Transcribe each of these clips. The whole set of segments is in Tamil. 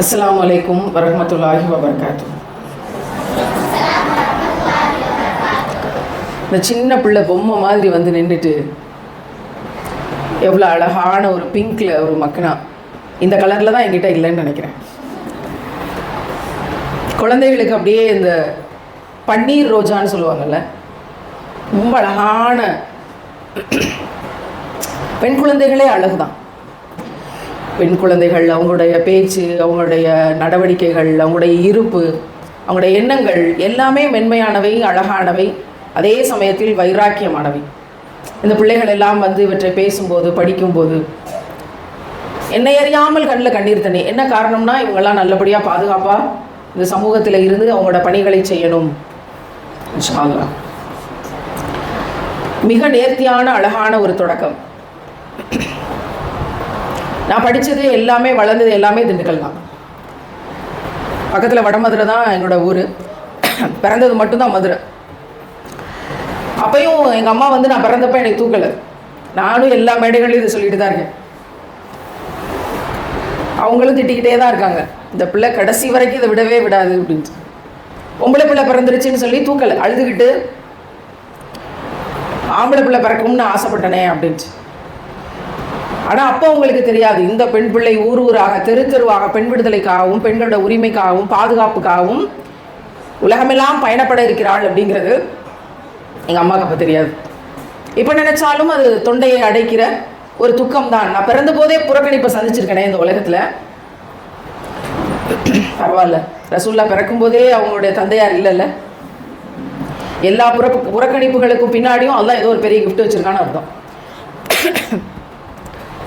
அஸ்லாம் அலைக்கும் வரமத்துல்லாஹி வபர்காத்து இந்த சின்ன பிள்ளை பொம்மை மாதிரி வந்து நின்றுட்டு எவ்வளோ அழகான ஒரு பிங்க்கில் ஒரு மக்கனா. இந்த கலரில் தான் என்கிட்ட இல்லைன்னு நினைக்கிறேன். குழந்தைகளுக்கு அப்படியே இந்த பன்னீர் ரோஜான்னு சொல்லுவாங்கல்ல ரொம்ப அழகான பெண் குழந்தைகளே அழகு தான் பெண் குழந்தைகள் அவங்களுடைய பேச்சு அவங்களுடைய நடவடிக்கைகள் அவங்களுடைய இருப்பு அவங்களுடைய எண்ணங்கள் எல்லாமே மென்மையானவை அழகானவை. அதே சமயத்தில் வைராக்கியமானவை. இந்த பிள்ளைகள் எல்லாம் வந்து இவற்றை பேசும்போது படிக்கும்போது என்னை அறியாமல் கண்ணில் கண்ணீர் தண்ணி. என்ன காரணம்னா இவங்கெல்லாம் நல்லபடியாக பாதுகாப்பாக இந்த சமூகத்தில் இருந்து அவங்களோட பணிகளை செய்யணும். மிக நேர்த்தியான அழகான ஒரு தொடக்கம். நான் படித்தது எல்லாமே வளர்ந்தது எல்லாமே திண்டுக்கல் தான். பக்கத்தில் வடமதுரை தான் எங்களோட ஊர். பிறந்தது மட்டும்தான் மதுரை. அப்பையும் எங்கள் அம்மா வந்து நான் பிறந்தப்ப எனக்கு தூக்கலை. நானும் எல்லா மேடைகளையும் இதை சொல்லிட்டு தான் இருக்கேன். அவங்களும் திட்டிக்கிட்டே தான் இருக்காங்க. இந்த பிள்ளை கடைசி வரைக்கும் இதை விடவே விடாது அப்படின்ட்டு. பொம்பளை பிள்ளை பிறந்துருச்சுன்னு சொல்லி தூக்கலை. அழுதுகிட்டு ஆம்பளை பிள்ளை பிறக்கும்னு ஆசைப்பட்டனே அப்படின்ட்டு. ஆனால் அப்போ உங்களுக்கு தெரியாது. இந்த பெண் பிள்ளை ஊர் ஊராக தெரு தெருவாக பெண் விடுதலைக்காகவும் பெண்களோட உரிமைக்காகவும் பாதுகாப்புக்காகவும் உலகமெல்லாம் பயணப்பட இருக்கிறாள் அப்படிங்கிறது எங்கள் அம்மாவுக்கு அப்போ தெரியாது. இப்போ நினைச்சாலும் அது தொண்டையை அடைக்கிற ஒரு துக்கம் தான் நான் பிறந்த போதே புறக்கணிப்பை சந்திச்சிருக்கேனே இந்த உலகத்தில். பரவாயில்ல. ரசூல்லா பிறக்கும் போதே அவங்களுடைய தந்தையார் இல்லைல்ல? எல்லா புற புறக்கணிப்புகளுக்கும் பின்னாடியும் அதான் ஏதோ ஒரு பெரிய கிஃப்ட் வச்சுருக்கான்னு அர்த்தம்.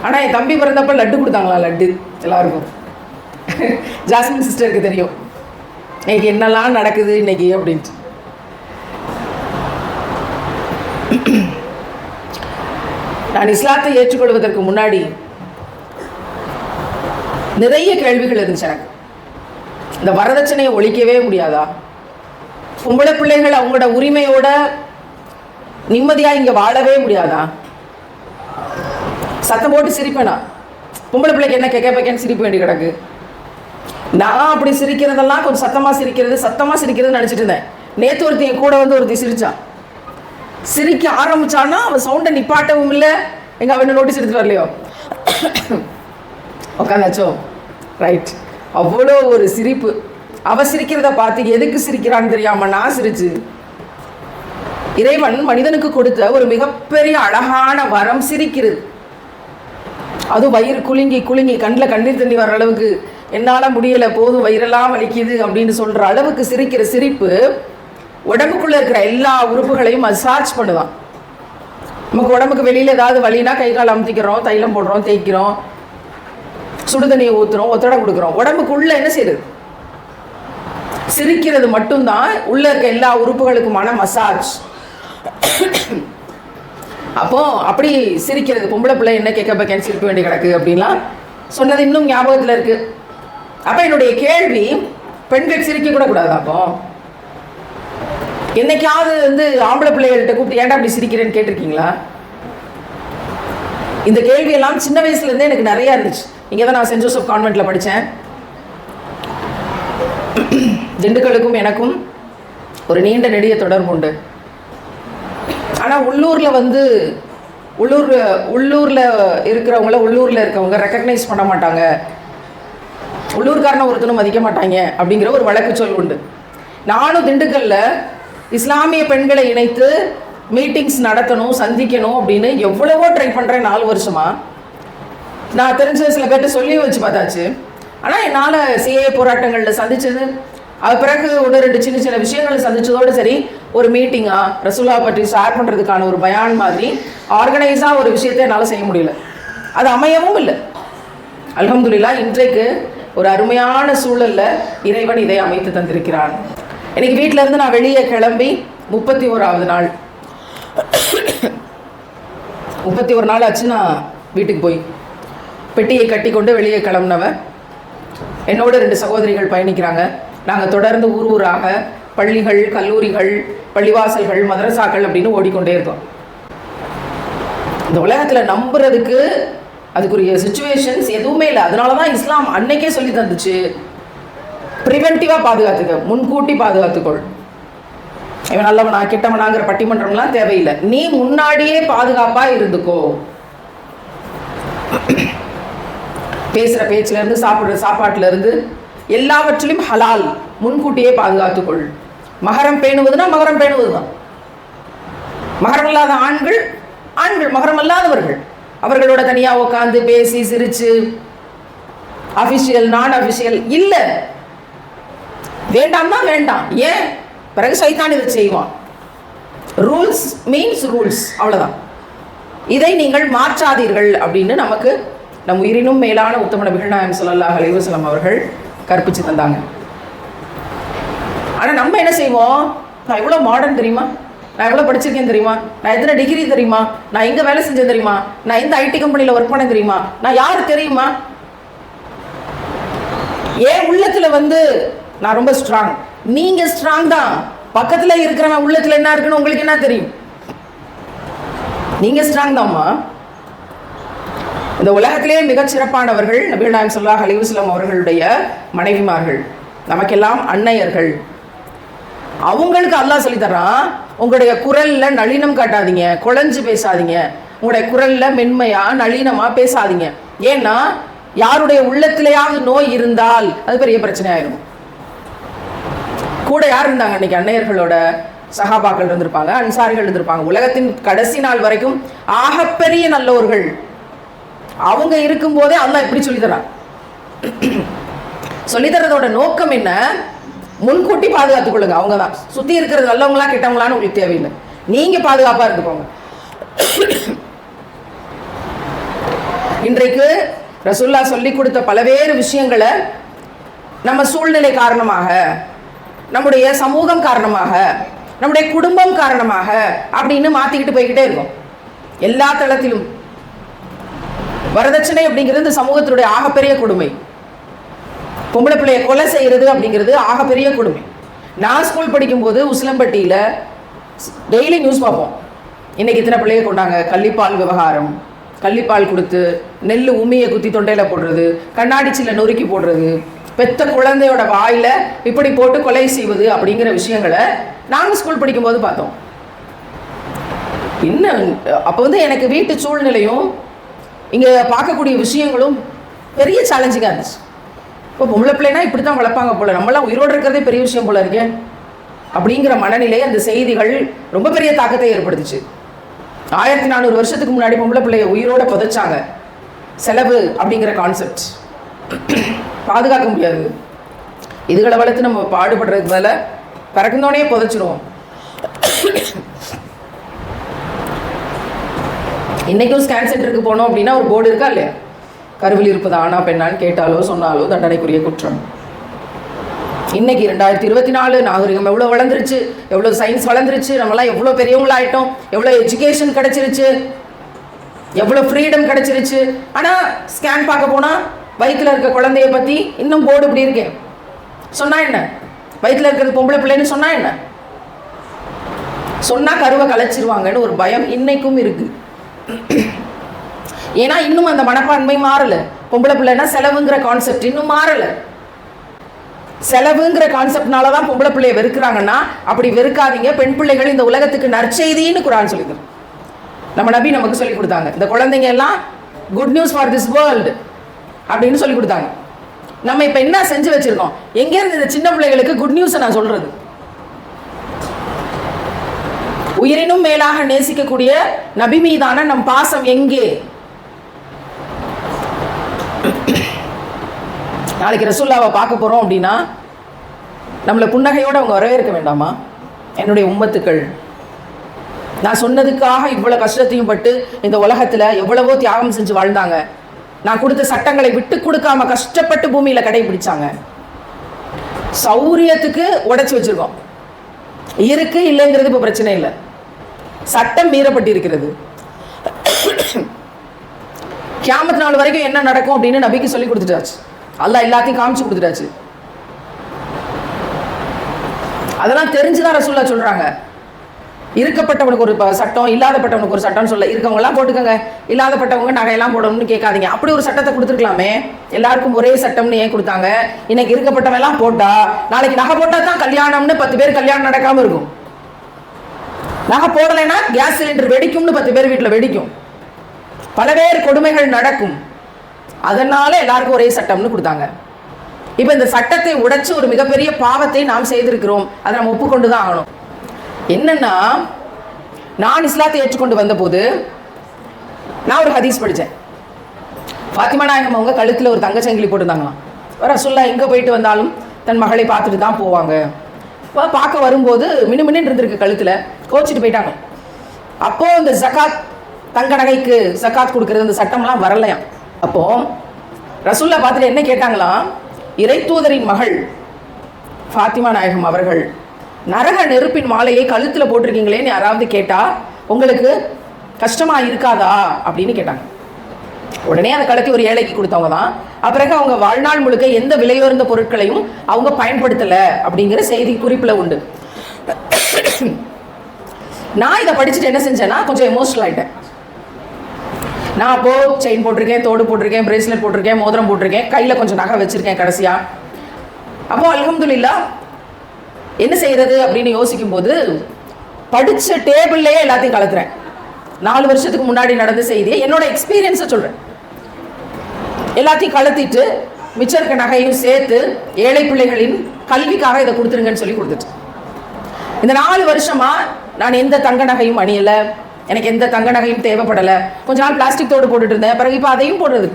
ஆனால் என் தம்பி பிறந்தப்ப லட்டு கொடுத்தாங்களா லட்டு? எல்லாருக்கும். ஜாஸ்மின் சிஸ்டருக்கு தெரியும். இன்னைக்கு என்னெல்லாம் நடக்குது இன்னைக்கு அப்படின்ட்டு. நான் இஸ்லாத்தை ஏற்றுக்கொள்வதற்கு முன்னாடி நிறைய கேள்விகள் இருந்துச்சு எனக்கு. இந்த வரதட்சணையை ஒழிக்கவே முடியாதா? பொம்பளை பிள்ளைகள் அவங்களோட உரிமையோட நிம்மதியாக இங்கே வாழவே முடியாதா? சத்தம் போட்டு சிரிப்பேனா? பொம்பளை பிள்ளைக்கு என்ன கேட்க வைக்கன்னு சிரிப்பு வேண்டி கிடக்கு. நான் அப்படி சிரிக்கிறதெல்லாம் கொஞ்சம் சத்தமாக சிரிக்கிறது சத்தமாக சிரிக்கிறதுன்னு நினச்சிட்டு இருந்தேன். நேற்று ஒருத்தி என் கூட வந்து ஒருத்தி சிரித்தான் சிரிக்க ஆரம்பித்தான்னா அவன் சவுண்டை நிப்பாட்டவும் இல்லை. எங்கள் அவனை நோட்டீஸ் எடுத்துட்டு வரலையோ? உட்காந்தாச்சோ ரைட் அவ்வளோ ஒரு சிரிப்பு. அவ சிரிக்கிறத பார்த்து எதுக்கு சிரிக்கிறான்னு தெரியாம நான் சிரிச்சு. இறைவன் மனிதனுக்கு கொடுத்த ஒரு மிகப்பெரிய அழகான வரம் சிரிக்கிறது. அது வயிறு குலுங்கி குலுங்கி கண்ணில் கண்ணீர் தண்ணி வர அளவுக்கு என்னால் முடியலை போதும் வயிறெல்லாம் வலிக்குது அப்படின்னு சொல்கிற அளவுக்கு சிரிக்கிற சிரிப்பு உடம்புக்குள்ளே இருக்கிற எல்லா உறுப்புகளையும் மசாஜ் பண்ணுவான். நமக்கு உடம்புக்கு வெளியில் ஏதாவது வலினா கை கால் அமுத்திக்கிறோம் தைலம் போடுறோம் தேய்க்கிறோம் சுடு தண்ணியை ஊற்றுறோம் ஒத்தடம் கொடுக்குறோம். உடம்புக்குள்ளே என்ன செய்யுது சிரிக்கிறது மட்டும்தான் உள்ளே இருக்க எல்லா உறுப்புகளுக்குமான மசாஜ் அப்போ அப்படி சிரிக்கிறது பொம்பளை பிள்ளை என்ன கேட்க பக்கேன்னு சிரிக்க வேண்டி கிடக்கு அப்படின்லாம் சொன்னது இன்னும் ஞாபகத்தில் இருக்கு. அப்போ என்னுடைய கேள்வி பெண்கள் சிரிக்க கூட கூடாது அப்போ? என்னைக்காவது வந்து ஆம்பளை பிள்ளைகள்கிட்ட கூப்பிட்டு ஏன்டா அப்படி சிரிக்கிறேன்னு கேட்டிருக்கீங்களா? இந்த கேள்வியெல்லாம் சின்ன வயசுலேருந்தே எனக்கு நிறையா இருந்துச்சு. இங்கே தான் நான் சென்ட் ஜோசப் கான்வெண்ட்டில் படித்தேன் திண்டுக்கலுக்கும் எனக்கும் ஒரு நீண்ட நெடிய தொடர்பு உண்டு. ஆனால் உள்ளூரில் வந்து உள்ளூர் உள்ளூரில் இருக்கிறவங்கள உள்ளூரில் இருக்கவங்க ரெக்கக்னைஸ் பண்ண மாட்டாங்க. உள்ளூர்காரனை ஒருத்தனும் மதிக்க மாட்டாங்க அப்படிங்கிற ஒரு வழக்கு சொல் உண்டு. நானும் திண்டுக்கல்ல இஸ்லாமிய பெண்களை இணைத்து மீட்டிங்ஸ் நடத்தணும் சந்திக்கணும் அப்படின்னு எவ்வளவோ ட்ரை பண்ணுறேன் நாலு வருஷமா. நான் தெரிஞ்ச சில பேர்ட்ட சொல்லி வச்சு பார்த்தாச்சு. ஆனால் என்னால் சிஏ போராட்டங்களில் சந்திச்சது அது பிறகு ஒன்று ரெண்டு சின்ன சின்ன விஷயங்களை சந்திச்சதோடு சரி ஒரு மீட்டிங்காக ரசூலா பற்றி ஷேர் பண்ணுறதுக்கான ஒரு பயான் மாதிரி ஆர்கனைஸாக ஒரு விஷயத்தை என்னால் செய்ய முடியல. அது அமையவும் இல்லை. அலமதுல்லா இன்றைக்கு ஒரு அருமையான சூழலில் இறைவன் இதை அமைத்து தந்திருக்கிறான். இன்னைக்கு வீட்டிலேருந்து இருந்து நான் வெளியே கிளம்பி முப்பத்தி ஓராவது நாள். முப்பத்தி ஒரு நாள் ஆச்சு நான் வீட்டுக்கு போய். பெட்டியை கட்டி கொண்டு வெளியே கிளம்புனவன். என்னோட ரெண்டு சகோதரிகள் பயணிக்கிறாங்க. நாங்கள் தொடர்ந்து ஊர் ஊராக பள்ளிகள் கல்லூரிகள் பள்ளிவாசல்கள் மதரசாக்கள் அப்படின்னு ஓடிக்கொண்டே இருக்கோம். இந்த உலகத்தில் நம்புறதுக்கு அதுக்குரிய சுச்சுவேஷன்ஸ் எதுவுமே இல்லை. அதனால தான் இஸ்லாம் அன்னைக்கே சொல்லி தந்துச்சு. ப்ரிவென்டிவாக பாதுகாத்துக்க முன்கூட்டி பாதுகாத்துக்கொள். இவன் நல்லவனா கெட்டவனாங்கிற பட்டிமன்றம்லாம் தேவையில்லை. நீ முன்னாடியே பாதுகாப்பாக இருந்துக்கோ. பேசுகிற பேச்சிலேருந்து சாப்பிட்ற சாப்பாட்டிலேருந்து எல்லாவற்றிலும் ஹலால். முன்கூட்டியே பாதுகாத்துக்கொள். மகரம் பேணுவதுனா மகரம் பேணுவது தான் மகரம் இல்லாத ஆண்கள் ஆண்கள் மகரம் அல்லாதவர்கள் அவர்களோட தனியாக உட்காந்து பேசி சிரித்து அஃபிஷியல் நான் அஃபிஷியல் இல்லை. வேண்டாம்னா வேண்டாம். ஏன்? பிறகு சைத்தான் இதை செய்வான். ரூல்ஸ் மீன்ஸ் ரூல்ஸ் அவ்வளோதான் இதை நீங்கள் மாற்றாதீர்கள் அப்படின்னு நமக்கு நம் உயிரினும் மேலான உத்தம நபிகள் நாயம் ஸல்லல்லாஹு அலைஹி அவர்கள் கற்பிச்சு தந்தாங்க. ஆனால் நம்ம என்ன செய்வோம்? நான் எவ்வளோ மாடர்ன் தெரியுமா? நான் எவ்வளோ படிச்சிருக்கேன் தெரியுமா? நான் எத்தனை டிகிரி தெரியுமா? நான் எங்கே வேலை செஞ்சேன் தெரியுமா? நான் எந்த ஐடி கம்பெனியில் ஒர்க் பண்ண தெரியுமா? நான் யார் தெரியுமா? ஏன் உள்ளத்தில் வந்து நான் ரொம்ப ஸ்ட்ராங் நீங்கள் ஸ்ட்ராங் தான். பக்கத்தில் இருக்கிறவன் உள்ளத்தில் என்ன இருக்குன்னு உங்களுக்கு என்ன தெரியும்? நீங்கள் ஸ்ட்ராங் தான்மா. இந்த உலகத்திலே மிகச் சிறப்பானவர்கள் நபிகள் நாயம் ஸல்லல்லாஹு அவர்களுடைய மனைவிமார்கள். நமக்கெல்லாம் அன்னையர்கள். அவங்களுக்கு அல்லாஹ் சொல்லித்தரான் உங்களுடைய குரல்ல நளினம் காட்டாதீங்க குழஞ்சு பேசாதீங்க. உங்களுடைய குரல்ல மென்மையா நளினமா பேசாதீங்க. ஏன்னா யாருடைய உள்ளத்திலேயாவது நோய் இருந்தால் அது பெரிய பிரச்சனை ஆயிடும் கூட யார் இருந்தாங்க? அன்னைக்கு அன்னையர்களோட சகாபாக்கள் இருந்திருப்பாங்க அன்சாரிகள் இருந்திருப்பாங்க. உலகத்தின் கடைசி நாள் வரைக்கும் ஆகப்பெரிய நல்லோர்கள். அவங்க இருக்கும்போதே அல்லாஹ் எப்படி சொல்லித்தரான் சொல்லித்தரதோட நோக்கம் என்ன? முன்கூட்டி பாதுகாத்துக் கொள்ளுங்க. அவங்க தான். சுத்தி இருக்கிறது நல்லவங்களா கெட்டவங்களான்னு உங்களுக்கு தேவையில்லை. நீங்க பாதுகாப்பா இருந்துக்கோங்க. இன்றைக்கு ரசுல்லா சொல்லி கொடுத்த பலவேறு விஷயங்களை நம்ம சூழ்நிலை காரணமாக நம்முடைய சமூகம் காரணமாக நம்முடைய குடும்பம் காரணமாக அப்படின்னு மாத்திக்கிட்டு போய்கிட்டே இருக்கோம். எல்லா தளத்திலும் வரதட்சணை அப்படிங்கிறது இந்த சமூகத்தினுடைய ஆகப்பெரிய கொடுமை. பொம்பளை பிள்ளைய கொலை செய்கிறது அப்படிங்கிறது ஆகப்பெரிய கொடுமை. நான் ஸ்கூல் படிக்கும்போது உசிலம்பட்டியில் டெய்லி நியூஸ் பார்ப்போம். இன்னைக்கு இத்தனை பிள்ளைய கொண்டாங்க? கள்ளிப்பால் விவகாரம் கள்ளிப்பால் கொடுத்து நெல் உமியை குத்தி தொண்டையில் போடுறது கண்ணாடி சில்ல நொறுக்கி போடுறது பெத்த குழந்தையோட வாயில் இப்படி போட்டு கொலை செய்வது அப்படிங்கிற விஷயங்களை நாங்கள் ஸ்கூல் படிக்கும்போது பார்த்தோம். என்ன அப்போ வந்து எனக்கு வீட்டு சூழ்நிலையும் இங்கே பார்க்கக்கூடிய விஷயங்களும் பெரிய சேலஞ்சிங்காக இருந்துச்சு. இப்போ பொம்பளை பிள்ளைனா இப்படி தான் வளர்ப்பாங்க போல. நம்மளாம் உயிரோடு இருக்கிறதே பெரிய விஷயம் போல இருக்கே. அப்படிங்கிற மனநிலை அந்த செய்திகள் ரொம்ப பெரிய தாக்கத்தை ஏற்படுத்துச்சு. ஆயிரத்தி நானூறு வருஷத்துக்கு முன்னாடி பொம்பளை பிள்ளைய உயிரோட புதைச்சாங்க. செலவு அப்படிங்கிற கான்செப்ட் பாதுகாக்க முடியாது. இதுகளை வளர்த்து நம்ம பாடுபடுறதுக்கு மேலே பிறக்குந்தோடனே இன்னைக்கும் ஸ்கேன் சென்டருக்கு போனோம் அப்படின்னா ஒரு போர்டு இருக்கா இல்லையா? கருவில் இருப்பது ஆனா பெண்ணான்னு கேட்டாலோ சொன்னாலோ தண்டனைக்குரிய குற்றம். இன்னைக்கு ரெண்டாயிரத்தி இருபத்தி நாலு நாகரிகம் எவ்வளோ வளர்ந்துருச்சு எவ்வளோ சயின்ஸ் வளர்ந்துருச்சு நம்மளாம் எவ்வளோ பெரியவங்களாயிட்டோம் எவ்வளோ எஜுகேஷன் கிடைச்சிருச்சு எவ்வளோ ஃப்ரீடம் கிடைச்சிருச்சு. ஆனால் ஸ்கேன் பார்க்க போனால் வயிற்றில் இருக்க குழந்தைய பற்றி இன்னும் போர்டு இப்படி இருக்கேன் சொன்னால் என்ன? வயிற்றில் இருக்கிறது பொம்பளை பிள்ளைன்னு சொன்னால் என்ன? சொன்னால் கருவை கலைச்சிருவாங்கன்னு ஒரு பயம் இன்னைக்கும் இருக்குது ஏன்னா இன்னும் அந்த மனப்பான்மை மாறலை. பொம்பளை பிள்ளைன்னா செலவுங்கிற கான்செப்ட் இன்னும் மாறலை. செலவுங்கிற கான்செப்ட்னால தான் பொம்பளை பிள்ளைய வெறுக்கிறாங்கன்னா அப்படி வெறுக்காதீங்க. பெண் பிள்ளைகள் இந்த உலகத்துக்கு நற்செய்தின்னு குரான் சொல்லிது நம்ம நபி நமக்கு சொல்லி கொடுத்தாங்க. இந்த குழந்தைங்க எல்லாம் good news for this world அப்படின்னு சொல்லி கொடுத்தாங்க. நம்ம இப்போ என்ன செஞ்சு வச்சுருக்கோம்? எங்கேருந்து இந்த சின்ன பிள்ளைகளுக்கு குட் நியூஸை நான் சொல்கிறது உயிரினும் மேலாக நேசிக்கக்கூடிய நபி மீதான நம் பாசம் எங்கே? நாளைக்கு ரசுல்லாவை பார்க்க போகிறோம் அப்படின்னா நம்மளை புன்னகையோடு அவங்க வரவேற்க வேண்டாமா? என்னுடைய உம்மத்துக்கள் நான் சொன்னதுக்காக இவ்வளோ கஷ்டத்தையும் பட்டு இந்த உலகத்தில் எவ்வளவோ தியாகம் செஞ்சு வாழ்ந்தாங்க. நான் கொடுத்த சட்டங்களை விட்டு கொடுக்காம கஷ்டப்பட்டு பூமியில் கடைபிடிச்சாங்க. சௌரியத்துக்கு உடைச்சி வச்சிருக்கோம். இருக்கு இல்லைங்கிறது இப்போ பிரச்சனை இல்லை. சட்டம் மீறப்பட்டிருக்கிறது. கியாமத்து நாள் வரைக்கும் என்ன நடக்கும் அப்படின்னு நபிக்கு சொல்லி கொடுத்துட்டாச்சு. அல்லாஹ் எல்லாத்தையும் காமிச்சு கொடுத்துட்டாச்சு. அதெல்லாம் தெரிஞ்சுதான் ரசூல்லா சொல்றாங்க. இருக்கப்பட்டவனுக்கு ஒரு ப- சட்டம் இல்லாதப்பட்டவனுக்கு ஒரு சட்டம்னு சொல்ல இருக்கவங்கலாம் போட்டுக்கோங்க. இல்லாதப்பட்டவங்க நகையெல்லாம் போடணும்னு கேட்காதீங்க. அப்படி ஒரு சட்டத்தை கொடுத்துருக்கலாமே. எல்லாருக்கும் ஒரே சட்டம்னு ஏன் கொடுத்தாங்க? இன்னைக்கு இருக்கப்பட்டவன் எல்லாம் போட்டா நாளைக்கு நகை போட்டா தான் கல்யாணம்னு பத்து பேர் கல்யாணம் நடக்காம இருக்கும். நகை போடலைன்னா கேஸ் சிலிண்டர் வெடிக்கும்னு பத்து பேர் வீட்டில் வெடிக்கும். பலவேறு கொடுமைகள் நடக்கும். அதனால எல்லாருக்கும் ஒரே சட்டம்னு கொடுத்தாங்க. இப்போ இந்த சட்டத்தை உடைச்சு ஒரு மிகப்பெரிய பாவத்தை நாம் செய்திருக்கிறோம். அதை நம்ம ஒப்புக்கொண்டு தான் ஆகணும். என்னன்னா நான் இஸ்லாத்தை ஏற்றுக்கொண்டு வந்தபோது நான் ஒரு ஹதீஸ் படித்தேன் ஃபாத்திமா நாயகம் அவங்க கழுத்தில் ஒரு தங்கச்சங்கிலி போட்டிருந்தாங்களாம். ரசுல்லா எங்கே போயிட்டு வந்தாலும் தன் மகளை பார்த்துட்டு தான் போவாங்க. இப்போ பார்க்க வரும்போது மினுமின்னு இருந்திருக்கு கழுத்தில். கோச்சிட்டு போயிட்டாங்க. அப்போது இந்த ஜக்காத் தங்க நகைக்கு ஜக்காத் கொடுக்கறது இந்த சட்டம்லாம் வரலையாம். அப்போது ரசுல்லா பார்த்துட்டு என்ன கேட்டாங்களாம் இறைத்தூதரின் மகள் ஃபாத்திமா நாயகம் அவர்கள் நரக நெருப்பின் மாலையை கழுத்தில் போட்டிருக்கீங்களேன்னு யாராவது கேட்டால் உங்களுக்கு கஷ்டமாக இருக்காதா? அப்படின்னு கேட்டாங்க. உடனே அதை கலத்தி ஒரு ஏழைக்கு கொடுத்தவங்க தான். அப்பிறகு அவங்க வாழ்நாள் முழுக்க எந்த விலையுயர்ந்த பொருட்களையும் அவங்க பயன்படுத்தலை அப்படிங்கிற செய்தி குறிப்பில் உண்டு. நான் இதை படிச்சுட்டு என்ன செஞ்சேன்னா கொஞ்சம் எமோஷனல் ஆயிட்டேன். நான் அப்போ செயின் போட்டிருக்கேன் தோடு போட்டிருக்கேன் பிரேஸ்லெட் போட்டிருக்கேன் மோதிரம் போட்டிருக்கேன் கையில் கொஞ்சம் நகை வச்சிருக்கேன் கடைசியா. அப்போ அல்ஹம்துலில்லா என்ன செய்யறது அப்படின்னு யோசிக்கும் போது படிச்ச டேபிள்லயே எல்லாத்தையும் கலத்துறேன் நாலு வருஷத்துக்கு முன்னாடி நடந்த செய்தியை என்னோட எக்ஸ்பீரியன்ஸை சொல்றேன். எல்லாத்தையும் கலத்திட்டு மிச்சம் இருக்க நகையும் சேர்த்து ஏழை பிள்ளைகளின் கல்விக்காக இதை கொடுத்துருங்கன்னு சொல்லி கொடுத்துட்டு இந்த நாலு வருஷமா நான் எந்த தங்க நகையும் அணியல. எனக்கு எந்த தங்க நகையும் தேவைப்படல. கொஞ்ச நாள் பிளாஸ்டிக் தோடு போட்டுட்டு இருந்தேன். பிறகு இப்போ அதையும் போடுறது.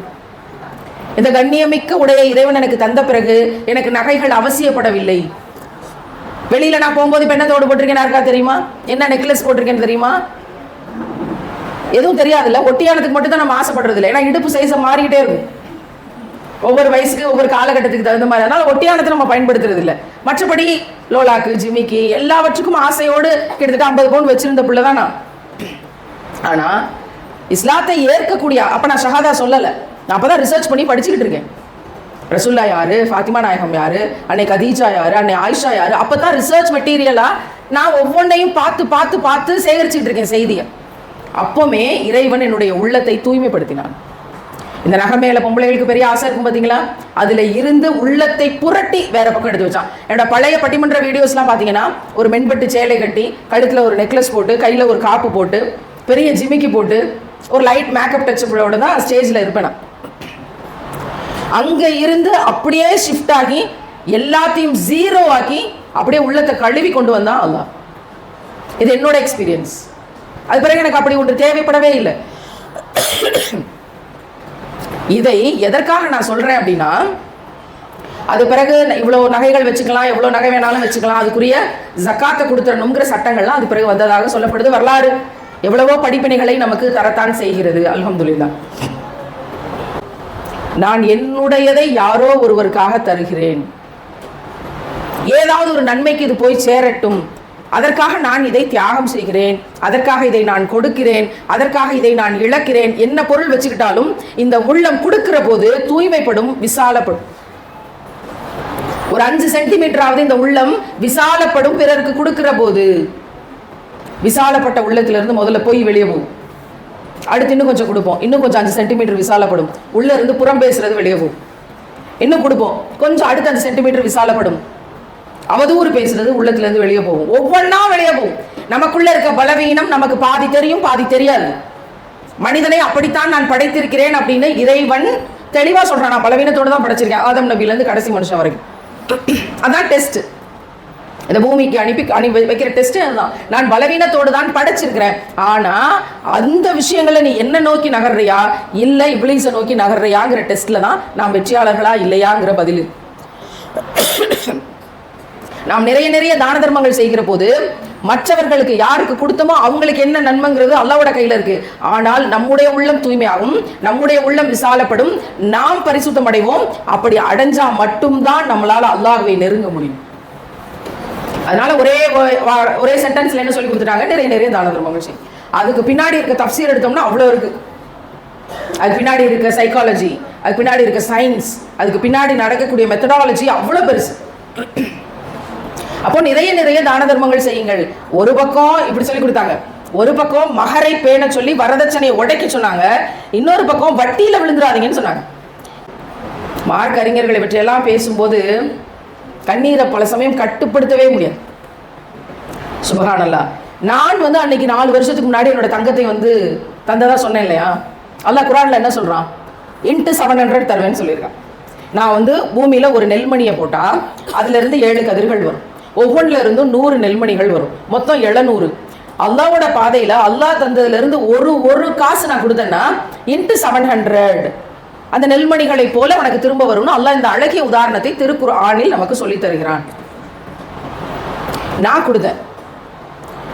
இந்த கண்ணியமிக்க உடைய இறைவன் எனக்கு தந்த பிறகு எனக்கு நகைகள் அவசியப்படவில்லை. வெளியில நான் போகும்போது இப்போ என்ன தோடு போட்டிருக்கேன் இருக்கா தெரியுமா? என்ன நெக்லஸ் போட்டிருக்கேன்னு தெரியுமா? எதுவும் தெரியாதுல்ல. ஒட்டியானதுக்கு மட்டும் தான் நம்ம ஆசைப்படுறது இல்லை. ஏன்னா இடுப்பு சைஸை மாறிக்கிட்டே இருக்கும். ஒவ்வொரு வயசுக்கு ஒவ்வொரு காலகட்டத்துக்கு தகுந்த மாதிரி. அதனால ஒட்டியானத்தை நம்ம பயன்படுத்துறது இல்லை. மற்றபடி லோலாக்கு ஜிமிக்கி எல்லாவற்றுக்கும் ஆசையோடு கிட்டத்தட்ட ஐம்பது பவுன் வச்சிருந்த பிள்ளை தான் நான் ஆனா இஸ்லாத்தை ஏற்கக்கூடிய அப்ப நான் ஷஹாதா சொல்லலை. நான் அப்பதான் ரிசர்ச் பண்ணி படிச்சுக்கிட்டு இருக்கேன். ரசுல்லா யாரு? ஃபாத்திமா நாயகம் யாரு? அன்னை கதீஜா யாரு? அன்னை ஆயிஷா யாரு? அப்பதான் ரிசர்ச் மெட்டீரியலா நான் ஒவ்வொன்றையும் பார்த்து பார்த்து பார்த்து சேகரிச்சுட்டு இருக்கேன் செய்தியை. அப்போமே இறைவன் என்னுடைய உள்ளத்தை தூய்மைப்படுத்தினான். இந்த நகை மேல பொம்பளைகளுக்கு பெரிய ஆசை இருக்கும் பாத்தீங்களா? அதுல இருந்து உள்ளத்தை புரட்டி வேற பக்கம் எடுத்து வச்சான். என்னோட பழைய பட்டிமன்ற வீடியோஸ்லாம் பாத்தீங்கன்னா ஒரு மென்பட்டு சேலை கட்டி கழுத்துல ஒரு நெக்லஸ் போட்டு கையில ஒரு காப்பு போட்டு பெரிய ஜிமிக்கி போட்டு ஒரு லைட் மேக்கப் டச்சோட தான் ஸ்டேஜ்ல இருப்பேன் அங்கே அங்க இருந்து அப்படியே ஷிஃப்ட் ஆகி எல்லாத்தையும் ஜீரோ ஆக்கி அப்படியே உள்ளத்தை கழுவி கொண்டு வந்தான் அல்லா இது என்னோட எக்ஸ்பீரியன்ஸ் அது பிறகு எனக்கு அப்படி ஒன்று தேவைப்படவே இல்லை. இதை எதற்காக நான் சொல்கிறேன் அப்படின்னா அது பிறகு இவ்வளோ நகைகள் வச்சுக்கலாம் எவ்வளோ நகை வேணாலும் வச்சுக்கலாம் அதுக்குரிய ஜக்காத்தை கொடுத்துடணுங்கிற சட்டங்கள்லாம் அது பிறகு வந்ததாக சொல்லப்படுது. வரலாறு எவ்வளவோ படிப்பினைகளை நமக்கு தரத்தான் செய்கிறது அல்ஹம்துலில்லாஹ். நான் என்னுடையதை யாரோ ஒருவருக்காக தருகிறேன். ஏதாவது ஒரு நன்மைக்கு இது போய் சேரட்டும். அதற்காக நான் இதை தியாகம் செய்கிறேன். அதற்காக இதை நான் கொடுக்கிறேன். அதற்காக இதை நான் இழக்கிறேன். என்ன பொருள் வச்சுக்கிட்டாலும் இந்த உள்ளம் கொடுக்கிற போது தூய்மைப்படும் விசாலப்படும். ஒரு அஞ்சு சென்டிமீட்டராவது இந்த உள்ளம் விசாலப்படும் பிறருக்கு கொடுக்கிற போது விசாலப்பட்ட உள்ளத்திலிருந்து முதல்ல போய் வெளியே போகும் அடுத்து இன்னும் கொஞ்சம் கொடுப்போம். இன்னும் கொஞ்சம் அஞ்சு சென்டிமீட்டர் விசாலப்படும். உள்ள இருந்து புறம் பேசுறது வெளியே போகும் இன்னும் கொடுப்போம். கொஞ்சம் அடுத்த அஞ்சு சென்டிமீட்டர் விசாலப்படும். அவதூறு பேசுறது உள்ளத்துலேருந்து வெளியே போகும். ஒவ்வொன்றா வெளியே போகும். நமக்குள்ள இருக்க பலவீனம் நமக்கு பாதி தெரியும் பாதி தெரியாது. மனிதனை அப்படித்தான் நான் படைத்திருக்கிறேன் அப்படின்னு இறைவன் தெளிவாக சொல்கிறான் நான் பலவீனத்தோடு தான் படைச்சிருக்கேன். ஆதம் நபிலேருந்து கடைசி மனுஷன் வரைக்கும். அதான் டெஸ்ட் இந்த பூமிக்கு அனுப்பி அனு வைக்கிற டெஸ்ட் அதுதான். நான் பலவீனத்தோடு தான் படைச்சிருக்கிறேன். ஆனா அந்த விஷயங்களை நீ என்ன நோக்கி நகர்றியா? இல்ல இப்ளீஸை நோக்கி நகர்றியாங்கிற டெஸ்ட்ல தான் நான் வெற்றியாளர்களா இல்லையாங்கிற பதில். நாம் நிறைய நிறைய தான தர்மங்கள் செய்கிற போது மற்றவர்களுக்கு யாருக்கு கொடுத்தோமோ அவங்களுக்கு என்ன நன்மைங்கிறது அல்லாவோட கையில இருக்கு. ஆனால் நம்முடைய உள்ளம் தூய்மையாகும் நம்முடைய உள்ளம் விசாலப்படும் நாம் பரிசுத்தம் அடைவோம். அப்படி அடைஞ்சா மட்டும்தான் நம்மளால அல்லாஹுவை நெருங்க முடியும். அதனால ஒரே ஒரே சென்டென்ஸ்ல என்ன சொல்லி கொடுத்துட்டாங்க? நிறைய நிறைய தான தர்மங்கள் செய்யும். அதுக்கு பின்னாடி இருக்க தப்சீர் எடுத்தோம்னா அவ்வளோ இருக்கு. அதுக்கு பின்னாடி இருக்க சைக்காலஜி அதுக்கு பின்னாடி இருக்க சயின்ஸ் அதுக்கு பின்னாடி நடக்கக்கூடிய மெத்தடாலஜி அவ்வளோ பெருசு. அப்போ நிறைய நிறைய தான தர்மங்கள் செய்யுங்கள். ஒரு பக்கம் இப்படி சொல்லி கொடுத்தாங்க. ஒரு பக்கம் மகரை பேண சொல்லி வரதட்சணையை உடைக்க சொன்னாங்க. இன்னொரு பக்கம் வட்டியில விழுந்துடாதீங்கன்னு சொன்னாங்க. மார்க் அறிஞர்களை பற்றியெல்லாம் பேசும்போது கண்ணீரை பல சமயம் கட்டுப்படுத்தவே முடியாது. சுபகானல்லா. நான் வந்து அன்னைக்கு நாலு வருஷத்துக்கு முன்னாடி என்னோட தங்கத்தை வந்து தந்ததா சொன்னேன் இல்லையா? அல்லாஹ் குரான்ல என்ன சொல்றான்? இன்ட்டு செவன் ஹண்ட்ரட் தருவேன்னு சொல்லியிருக்கான். நான் வந்து பூமியில ஒரு நெல்மணியை போட்டா அதுல இருந்து ஏழு கதிர்கள் வரும். ஒவ்வொன்றுல இருந்தும் நூறு நெல்மணிகள் வரும். மொத்தம் எழுநூறு. அல்லாவோட பாதையில் அல்லாஹ் தந்ததுலேருந்து ஒரு ஒரு காசு நான் கொடுத்தேன்னா இன்ட்டு செவன் ஹண்ட்ரட் அந்த நெல்மணிகளை போல உனக்கு திரும்ப வரும்னு அல்லாஹ் இந்த அழகிய உதாரணத்தை திருக்குற ஆணில் நமக்கு சொல்லித் தருகிறான். நான் கொடுத்தேன்.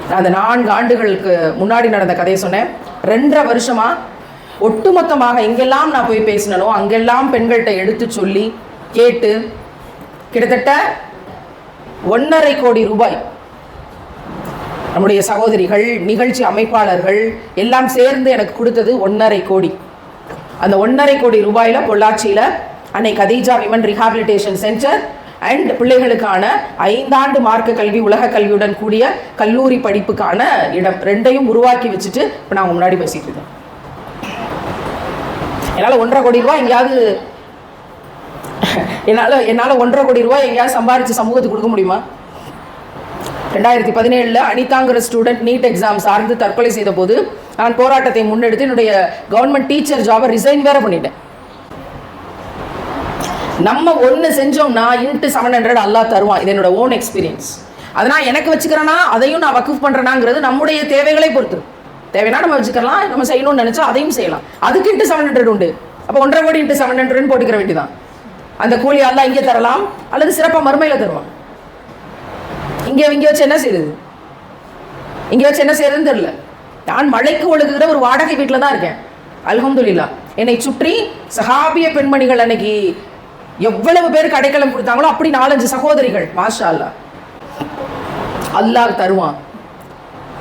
நான் அந்த நான்கு ஆண்டுகளுக்கு முன்னாடி நடந்த கதையை சொன்னேன். ரெண்டரை வருஷமாக ஒட்டுமொத்தமாக எங்கெல்லாம் நான் போய் பேசினனோ அங்கெல்லாம் பெண்கள்கிட்ட எடுத்து சொல்லி கேட்டு கிட்டத்தட்ட ஒன்றரை கோடி ரூபாய். நம்முடைய சகோதரிகள் நிகழ்ச்சி அமைப்பாளர்கள் எல்லாம் சேர்ந்து எனக்கு கொடுத்தது ஒன்றரை கோடி. அந்த ஒன்றரை கோடி ரூபாயில் பொள்ளாச்சியில் Annai Khadija women rehabilitation centre and பிள்ளைகளுக்கான ஐந்தாண்டு மார்க்க கல்வி உலக கல்வியுடன் கூடிய கல்லூரி படிப்புக்கான இடம் ரெண்டையும் உருவாக்கி வச்சுட்டு இப்போ நான் முன்னாடி பேசிட்டு இருக்கேன். என்னால் ஒன்றரை கோடி ரூபாய் எங்கேயாவது என்னால் என்னால் ஒன்றரை கோடி ரூபாய் எங்கேயாவது சம்பாரித்து சமூகத்துக்கு கொடுக்க முடியுமா? ரெண்டாயிரத்தி பதினேழில் அனிதாங்கிற ஸ்டூடெண்ட் நீட் எக்ஸாம் சார்ந்து தற்கொலை செய்த போது நான் போராட்டத்தை முன்னெடுத்து என்னுடைய கவர்மெண்ட் டீச்சர் ஜாபை ரிசைன் வேற பண்ணிட்டேன். நம்ம ஒன்று செஞ்சோம்னா இன்ட்டு செவன் ஹண்ட்ரட் அல்லா தருவான். இது என்னோட ஓன் எக்ஸ்பீரியன்ஸ் அதை நான் எனக்கு வச்சுக்கிறேன்னா அதையும் நான் வக்குஃப் பண்ணுறேனாங்கிறது நம்முடைய தேவைகளை பொறுத்து. தேவைன்னா நம்ம வச்சுக்கலாம் நம்ம செய்யணும்னு நினச்சா அதையும் செய்யலாம். அதுக்கு இன்ட்டு செவன் ஹண்ட்ரட் உண்டு. அப்போ ஒன்றரை கோடி இன்ட்டு செவன் ஹண்ட்ரட்னு போட்டுக்கிற வேண்டியதான் அந்த கூலி அல்லாஹ் இங்கே தரலாம் அல்லது சிறப்பாக மறுமையில் தருவான். இங்கே இங்கே வச்சு என்ன செய்யுது இங்கே வச்சு என்ன செய்யறதுன்னு தெரியல. நான் மழைக்கு ஒழுகுகிற ஒரு வாடகை வீட்டில் தான் இருக்கேன். அல்ஹம்துலில்லா. என்னை சுற்றி சஹாபிய பெண்மணிகள் அன்னைக்கு எவ்வளவு பேருக்கு அடைக்கலம் கொடுத்தாங்களோ அப்படி நாலஞ்சு சகோதரிகள் மாஷா அல்லா அல்லாஹ் தருவான்.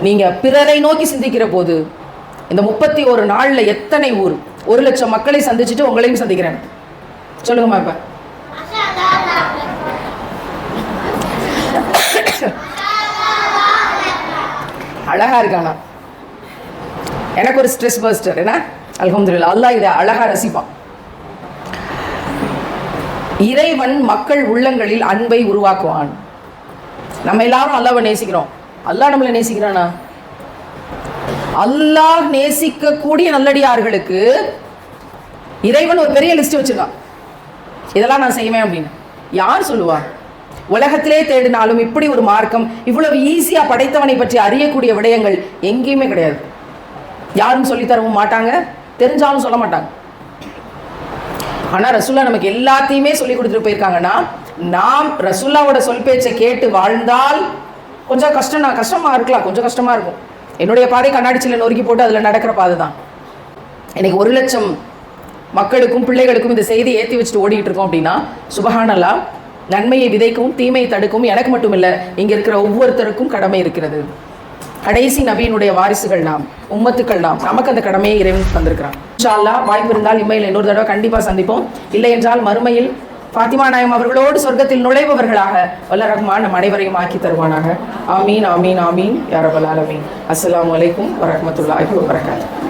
நீங்கள் பிறரை நோக்கி சிந்திக்கிற போது இந்த முப்பத்தி ஒரு நாளில் எத்தனை ஊர்? ஒரு லட்சம் மக்களை சந்திச்சுட்டு உங்களையும் சந்திக்கிறேன். சொல்லுங்கம்மா இப்ப. அழகா இருக்கானா? எனக்கு ஒரு ஸ்ட்ரெஸ் பஸ்டர் என்ன? அல்ஹம்துலில்லாஹ் அல்லாஹ் இதை அழகா ரசிப்பான். இறைவன் மக்கள் உள்ளங்களில் அன்பை உருவாக்குவான். நம்ம எல்லாரும் அல்லாவை நேசிக்கிறோம். அல்லாஹ் நம்மளை நேசிக்கிறானா? அல்லாஹ் நேசிக்கக்கூடிய நல்லடியார்களுக்கு இறைவன் ஒரு பெரிய லிஸ்ட் வச்சிருக்கான். இதெல்லாம் நான் செய்வேன் அப்படின்னு. யார் சொல்லுவா? உலகத்திலே தேடினாலும் இப்படி ஒரு மார்க்கம் இவ்வளவு ஈஸியாக படைத்தவனை பற்றி அறியக்கூடிய விடயங்கள் எங்கேயுமே கிடையாது. யாரும் சொல்லித் தரவும் மாட்டாங்க தெரிஞ்சாலும் சொல்ல மாட்டாங்க. ஆனால் ரசுல்லா நமக்கு எல்லாத்தையுமே சொல்லி கொடுத்துட்டு போயிருக்காங்கன்னா நாம் ரசுல்லாவோட சொல் பேச்சை கேட்டு வாழ்ந்தால் கொஞ்சம் கஷ்டம் நான் கஷ்டமாக இருக்கலாம் கொஞ்சம் கஷ்டமாக இருக்கும். என்னுடைய பாதை கண்ணாடி சில்ல நொறுக்கி போட்டு அதில் நடக்கிற பாதை தான் எனக்கு ஒரு லட்சம் மக்களுக்கும் பிள்ளைகளுக்கும் இந்த செய்தி ஏற்றி வச்சுட்டு ஓடிக்கிட்டு இருக்கோம் அப்படின்னா சுபஹானல்லா நன்மையை விதைக்கும் தீமையை தடுக்கும் எனக்கு மட்டும் இல்லை இங்கே இருக்கிற ஒவ்வொருத்தருக்கும் கடமை இருக்கிறது. கடைசி நபியினுடைய வாரிசுகள் நாம் உம்மத்துக்கள் நாம் நமக்கு அந்த கடமையை இறைவன் தந்திருக்கிறான். இன்ஷா அல்லாஹ் வாய்ப்பு இருந்தால் இம்மையில் இன்னொரு தடவை கண்டிப்பாக சந்திப்போம். இல்லை என்றால் மறுமையில் ஃபாத்திமா நாயம் அவர்களோடு சொர்க்கத்தில் நுழைபவர்களாக வல்ல ரஹ்மான் நம் அனைவரையும் ஆக்கி தருவானாக. ஆமீன் ஆமீன் ஆமீன் யாரபல் ஆலமீன். அஸ்லாம் வலைக்கும் வரமத்துல்லாஹி வரகாத்து